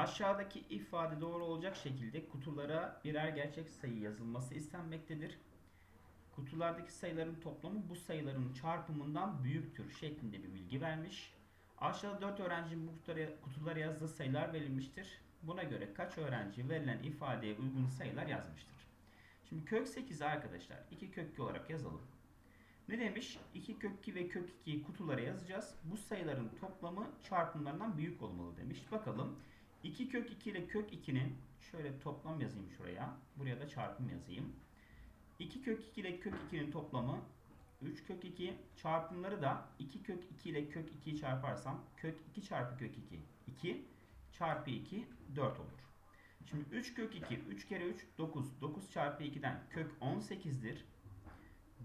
Aşağıdaki ifade doğru olacak şekilde kutulara birer gerçek sayı yazılması istenmektedir. Kutulardaki sayıların toplamı bu sayıların çarpımından büyüktür şeklinde bir bilgi vermiş. Aşağıda 4 öğrencinin bu kutulara, kutulara yazdığı sayılar verilmiştir. Buna göre kaç öğrenci verilen ifadeye uygun sayılar yazmıştır? Şimdi kök 8'i arkadaşlar 2 kök 2 olarak yazalım. Ne demiş? 2 kök 2 ve kök 2'yi kutulara yazacağız. Bu sayıların toplamı çarpımlarından büyük olmalı demiş. Bakalım 2 kök 2 ile kök 2'nin şöyle toplam yazayım şuraya. Buraya da çarpım yazayım. 2 kök 2 ile kök 2'nin toplamı 3 kök 2 çarpımları da 2 kök 2 ile kök 2'yi çarparsam kök 2 çarpı kök 2 2 çarpı 2 4 olur. Şimdi 3 kök 2 3 kere 3 9 9 çarpı 2'den kök 18'dir.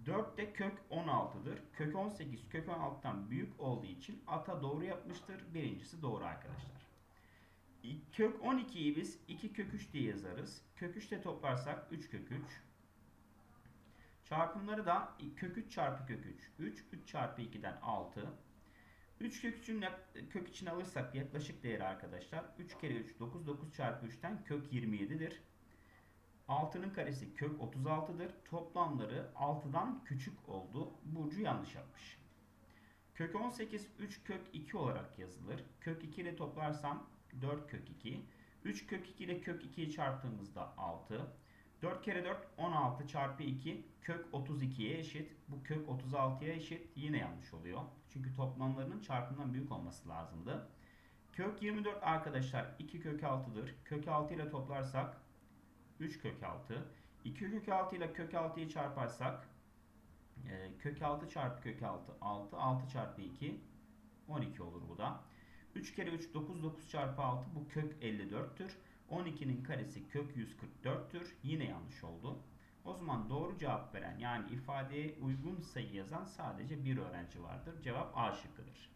4 de kök 16'dır. Kök 18 kök 16'dan büyük olduğu için ata doğru yapmıştır. Birincisi doğru arkadaşlar. Kök 12'yi biz 2 kök 3 diye yazarız. Kök 3 ile toplarsak 3 kök 3. Çarpımları da kök 3 çarpı kök 3. 3, 3 çarpı 2'den 6. 3 kök 3'ün kök içine alırsak yaklaşık değeri arkadaşlar. 3 kere 3 9, 9 çarpı 3'ten kök 27'dir. 6'nın karesi kök 36'dır. Toplamları 6'dan küçük oldu. Burcu yanlış yapmış. Kök 18 3 kök 2 olarak yazılır. Kök 2 ile toplarsam 4 kök 2. 3 kök 2 ile kök 2'yi çarptığımızda 6. 4 kere 4 16 çarpı 2 kök 32'ye eşit. Bu kök 36'ya eşit. Yine yanlış oluyor. Çünkü toplamlarının çarpımından büyük olması lazımdı. Kök 24 arkadaşlar 2 kök 6'dır. Kök 6 ile toplarsak 3 kök 6. 2 kök 6 ile kök 6'yı çarparsak e, kök 6 çarpı kök 6 6. 6 çarpı 2 12 olur bu da. 3 kere 3 9 9 çarpı 6 bu kök 54'tür. 12'nin karesi kök 144'tür. Yine yanlış oldu. O zaman doğru cevap veren yani ifadeye uygun sayı yazan sadece bir öğrenci vardır. Cevap A şıkkıdır.